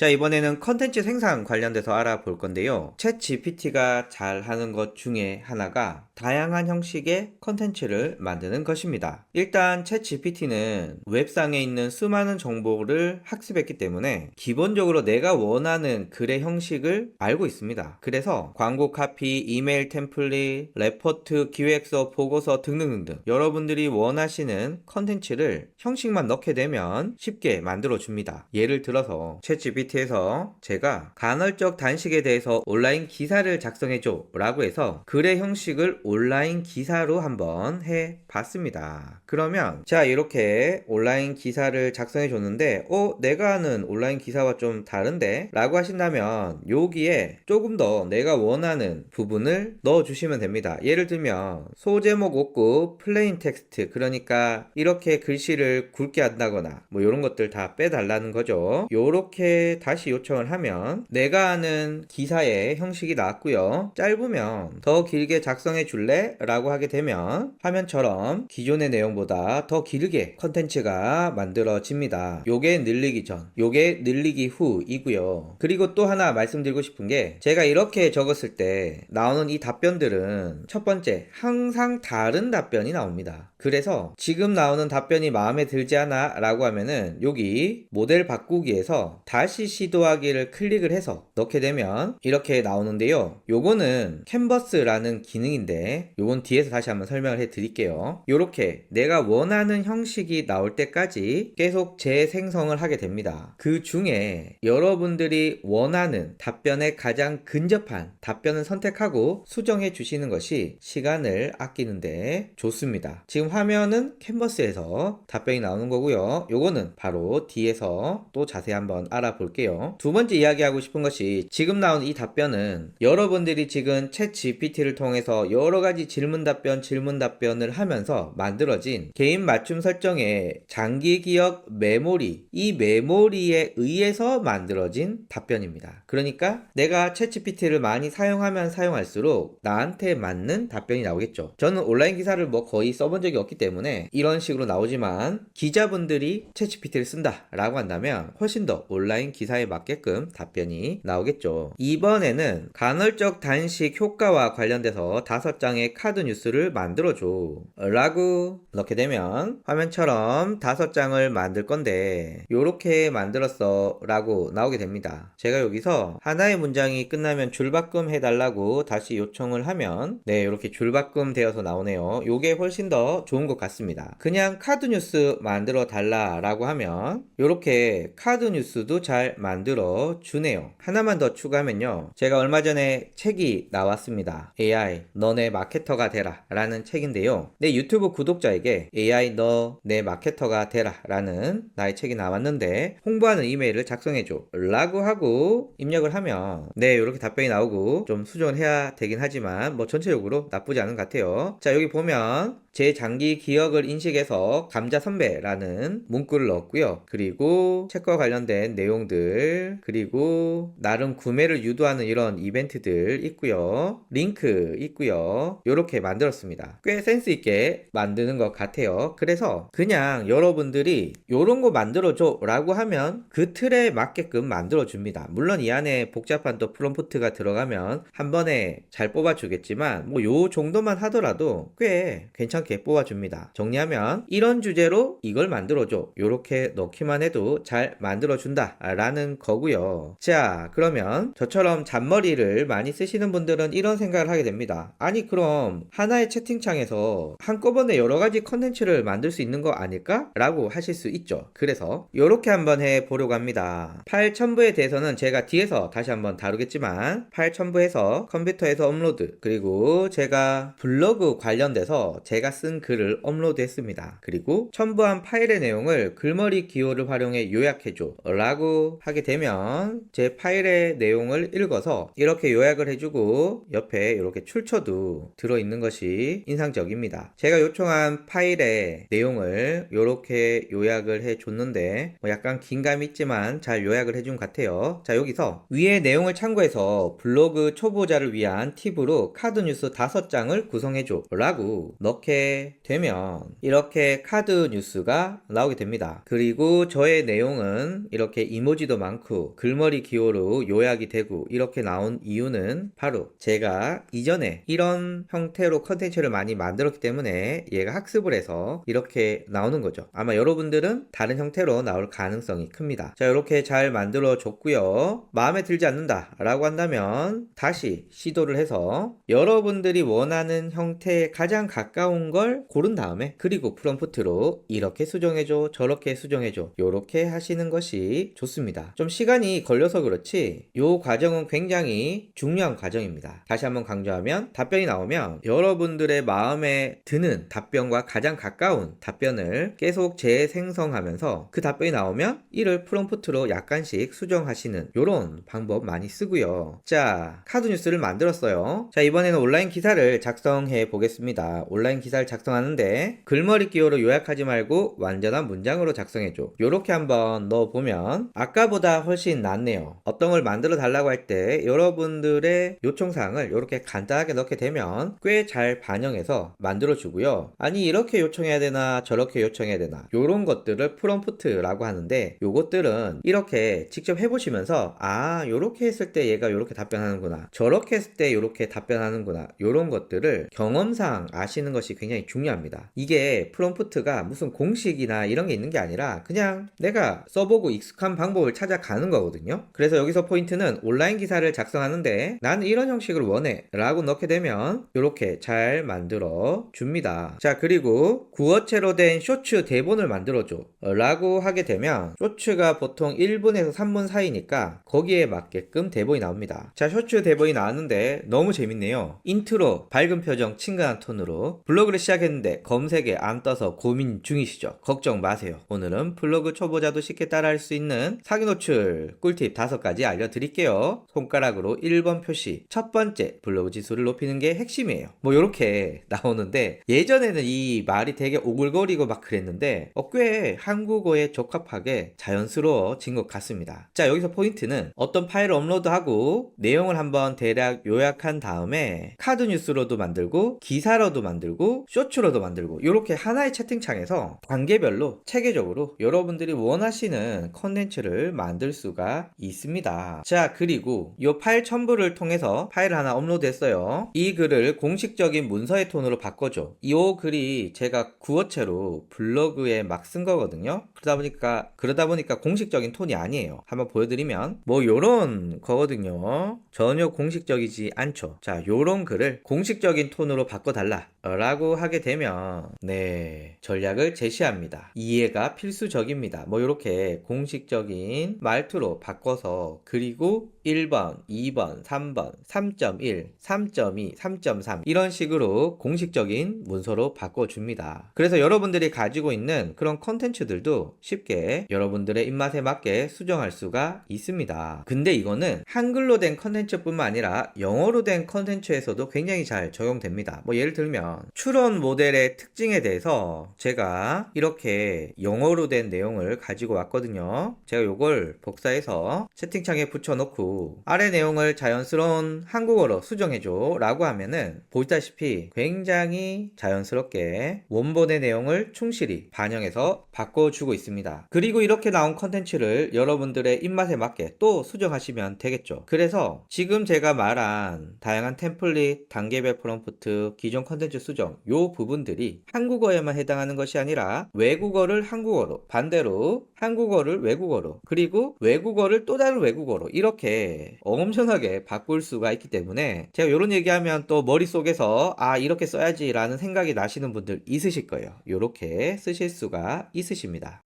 자, 이번에는 컨텐츠 생산 관련돼서 알아볼 건데요. 챗 GPT가 잘 하는 것 중에 하나가 다양한 형식의 컨텐츠를 만드는 것입니다. 일단 챗 GPT는 웹상에 있는 수많은 정보를 학습했기 때문에 기본적으로 내가 원하는 글의 형식을 알고 있습니다. 그래서 광고 카피, 이메일 템플릿, 레포트, 기획서, 보고서 등등등등 여러분들이 원하시는 컨텐츠를 형식만 넣게 되면 쉽게 만들어 줍니다. 예를 들어서 챗 GPT 에서 제가 간헐적 단식에 대해서 온라인 기사를 작성해줘 라고 해서 글의 형식을 온라인 기사로 한번 해 봤습니다. 그러면 자 이렇게 온라인 기사를 작성해 줬는데 어 내가 하는 온라인 기사와 좀 다른데 라고 하신다면 여기에 조금 더 내가 원하는 부분을 넣어 주시면 됩니다. 예를 들면 소제목 없고 플레인 텍스트 그러니까 이렇게 글씨를 굵게 한다거나 뭐 이런 것들 다 빼달라는 거죠. 요렇게 다시 요청을 하면 내가 하는 기사의 형식이 나왔고요. 짧으면 더 길게 작성해 줄래? 라고 하게 되면 화면처럼 기존의 내용보다 더 길게 컨텐츠가 만들어집니다. 요게 늘리기 전, 요게 늘리기 후이고요. 그리고 또 하나 말씀드리고 싶은 게 제가 이렇게 적었을 때 나오는 이 답변들은 첫 번째 항상 다른 답변이 나옵니다. 그래서 지금 나오는 답변이 마음에 들지 않아 라고 하면은 여기 모델 바꾸기에서 다시 시도하기를 클릭을 해서 넣게 되면 이렇게 나오는데요. 요거는 캔버스라는 기능인데 요건 뒤에서 다시 한번 설명을 해 드릴게요. 요렇게 내가 원하는 형식이 나올 때까지 계속 재생성을 하게 됩니다. 그 중에 여러분들이 원하는 답변에 가장 근접한 답변을 선택하고 수정해 주시는 것이 시간을 아끼는데 좋습니다. 지금 화면은 캔버스에서 답변이 나오는 거고요. 요거는 바로 뒤에서 또 자세히 한번 알아볼게요. 두 번째 이야기하고 싶은 것이 지금 나온 이 답변은 여러분들이 지금 챗 GPT를 통해서 여러 가지 질문 답변, 질문 답변을 하면서 만들어진 개인 맞춤 설정의 장기 기억 메모리, 이 메모리에 의해서 만들어진 답변입니다. 그러니까 내가 챗 GPT를 많이 사용하면 사용할수록 나한테 맞는 답변이 나오겠죠. 저는 온라인 기사를 뭐 거의 써본 적이 없기 때문에 이런 식으로 나오지만 기자분들이 챗 GPT를 쓴다라고 한다면 훨씬 더 온라인 기사에 맞게끔 답변이 나오겠죠. 이번에는 간헐적 단식 효과와 관련돼서 다섯 장의 카드 뉴스를 만들어줘. 라고 넣게 되면 화면처럼 다섯 장을 만들 건데 요렇게 만들었어 라고 나오게 됩니다. 제가 여기서 하나의 문장이 끝나면 줄바꿈 해달라고 다시 요청을 하면 네 이렇게 줄바꿈 되어서 나오네요. 요게 훨씬 더 좋은 것 같습니다. 그냥 카드 뉴스 만들어 달라 라고 하면 이렇게 카드 뉴스도 잘 만들어 주네요. 하나만 더 추가하면요. 제가 얼마 전에 책이 나왔습니다. AI 너네 마케터가 되라 라는 책인데요. 내 유튜브 구독자에게 AI 너 내 마케터가 되라 라는 나의 책이 나왔는데 홍보하는 이메일을 작성해줘 라고 하고 입력을 하면 네 이렇게 답변이 나오고 좀 수정을 해야 되긴 하지만 뭐 전체적으로 나쁘지 않은 것 같아요. 자 여기 보면 제 장기 기억을 인식해서 감자 선배라는 문구를 넣었고요. 그리고 책과 관련된 내용들, 그리고 나름 구매를 유도하는 이런 이벤트들 있고요. 링크 있고요. 이렇게 만들었습니다. 꽤 센스 있게 만드는 것 같아요. 그래서 그냥 여러분들이 이런 거 만들어줘 라고 하면 그 틀에 맞게끔 만들어 줍니다. 물론 이 안에 복잡한 또 프롬프트가 들어가면 한 번에 잘 뽑아 주겠지만 뭐 요 정도만 하더라도 꽤 괜찮게 뽑아 줍니다. 정리하면 이런 주제로 이걸 만들어 줘. 요렇게 넣기만 해도 잘 만들어 준다. 라는 거고요. 자, 그러면 저처럼 잔머리를 많이 쓰시는 분들은 이런 생각을 하게 됩니다. 아니, 그럼 하나의 채팅창에서 한꺼번에 여러 가지 컨텐츠를 만들 수 있는 거 아닐까? 라고 하실 수 있죠. 그래서 요렇게 한번 해 보려고 합니다. 파일 첨부에 대해서는 제가 뒤에서 다시 한번 다루겠지만 파일 첨부해서 컴퓨터에서 업로드 그리고 제가 블로그 관련돼서 제가 쓴 글을 업로드 했습니다. 그리고 첨부한 파일의 내용을 글머리 기호를 활용해 요약해줘 라고 하게 되면 제 파일의 내용을 읽어서 이렇게 요약을 해주고 옆에 이렇게 출처도 들어있는 것이 인상적입니다. 제가 요청한 파일의 내용을 이렇게 요약을 해줬는데 뭐 약간 긴감이 있지만 잘 요약을 해준 것 같아요. 자 여기서 위의 내용을 참고해서 블로그 초보자를 위한 팁으로 카드 뉴스 5장을 구성해줘 라고 넣게 되면 이렇게 카드 뉴스가 나오게 됩니다. 그리고 저의 내용은 이렇게 이모지도 글씨도 많고 글머리 기호로 요약이 되고 이렇게 나온 이유는 바로 제가 이전에 이런 형태로 컨텐츠를 많이 만들었기 때문에 얘가 학습을 해서 이렇게 나오는 거죠. 아마 여러분들은 다른 형태로 나올 가능성이 큽니다. 자, 이렇게 잘 만들어 줬고요. 마음에 들지 않는다 라고 한다면 다시 시도를 해서 여러분들이 원하는 형태에 가장 가까운 걸 고른 다음에 그리고 프롬프트로 이렇게 수정해줘 저렇게 수정해줘 요렇게 하시는 것이 좋습니다. 좀 시간이 걸려서 그렇지 요 과정은 굉장히 중요한 과정입니다. 다시 한번 강조하면 답변이 나오면 여러분들의 마음에 드는 답변과 가장 가까운 답변을 계속 재생성하면서 그 답변이 나오면 이를 프롬프트로 약간씩 수정하시는 요런 방법 많이 쓰고요. 자, 카드 뉴스를 만들었어요. 자, 이번에는 온라인 기사를 작성해 보겠습니다. 온라인 기사를 작성하는데 글머리 기호로 요약하지 말고 완전한 문장으로 작성해줘. 요렇게 한번 넣어보면 아까 보다 훨씬 낫네요. 어떤 걸 만들어 달라고 할 때 여러분들의 요청사항을 이렇게 간단하게 넣게 되면 꽤 잘 반영해서 만들어 주고요. 아니 이렇게 요청해야 되나 저렇게 요청해야 되나 요런 것들을 프롬프트라고 하는데 요것들은 이렇게 직접 해보시면서 아 요렇게 했을 때 얘가 요렇게 답변하는구나 저렇게 했을 때 요렇게 답변하는구나 요런 것들을 경험상 아시는 것이 굉장히 중요합니다. 이게 프롬프트가 무슨 공식이나 이런 게 있는 게 아니라 그냥 내가 써보고 익숙한 방법을 찾아가는 거거든요. 그래서 여기서 포인트는 온라인 기사를 작성하는데 나는 이런 형식을 원해 라고 넣게 되면 이렇게 잘 만들어 줍니다. 자 그리고 구어체로 된 쇼츠 대본을 만들어줘 라고 하게 되면 쇼츠가 보통 1분에서 3분 사이니까 거기에 맞게끔 대본이 나옵니다. 자 쇼츠 대본이 나왔는데 너무 재밌네요. 인트로 밝은 표정 친근한 톤으로 블로그를 시작했는데 검색에 안 떠서 고민 중이시죠? 걱정 마세요. 오늘은 블로그 초보자도 쉽게 따라할 수 있는 사기 노출 꿀팁 5가지 알려드릴게요. 손가락으로 1번 표시 첫 번째 블로그 지수를 높이는 게 핵심이에요. 뭐 이렇게 나오는데 예전에는 이 말이 되게 오글거리고 막 그랬는데 어, 꽤 한국어에 적합하게 자연스러워진 것 같습니다. 자 여기서 포인트는 어떤 파일을 업로드하고 내용을 한번 대략 요약한 다음에 카드 뉴스로도 만들고 기사로도 만들고 쇼츠로도 만들고 이렇게 하나의 채팅창에서 단계별로 체계적으로 여러분들이 원하시는 컨텐츠를 만들 수가 있습니다. 자 그리고 이 파일 첨부를 통해서 파일을 하나 업로드했어요. 이 글을 공식적인 문서의 톤으로 바꿔줘. 이 글이 제가 구어체로 블로그에 막 쓴 거거든요. 그러다 보니까 그러다 보니까 공식적인 톤이 아니에요. 한번 보여드리면 뭐 요런 거거든요. 전혀 공식적이지 않죠. 자 요런 글을 공식적인 톤으로 바꿔달라. 라고 하게 되면 네 전략을 제시합니다. 이해가 필수적입니다. 뭐 이렇게 공식적인 말투로 바꿔서 그리고 1번 2번 3번 3.1 3.2 3.3 이런 식으로 공식적인 문서로 바꿔줍니다. 그래서 여러분들이 가지고 있는 그런 컨텐츠들도 쉽게 여러분들의 입맛에 맞게 수정할 수가 있습니다. 근데 이거는 한글로 된 컨텐츠뿐만 아니라 영어로 된 컨텐츠에서도 굉장히 잘 적용됩니다. 뭐 예를 들면 추론 모델의 특징에 대해서 제가 이렇게 영어로 된 내용을 가지고 왔거든요. 제가 이걸 복사해서 채팅창에 붙여놓고 아래 내용을 자연스러운 한국어로 수정해줘 라고 하면은 보시다시피 굉장히 자연스럽게 원본의 내용을 충실히 반영해서 바꿔주고 있습니다. 그리고 이렇게 나온 컨텐츠를 여러분들의 입맛에 맞게 또 수정하시면 되겠죠. 그래서 지금 제가 말한 다양한 템플릿, 단계별 프롬프트, 기존 컨텐츠 수정 요 부분들이 한국어에만 해당하는 것이 아니라 외국어를 한국어로 반대로 한국어를 외국어로 그리고 외국어를 또 다른 외국어로 엄청나게 바꿀 수가 있기 때문에 제가 이런 얘기하면 또 머릿속에서 아 이렇게 써야지 라는 생각이 나시는 분들 있으실 거예요. 이렇게 쓰실 수가 있으십니다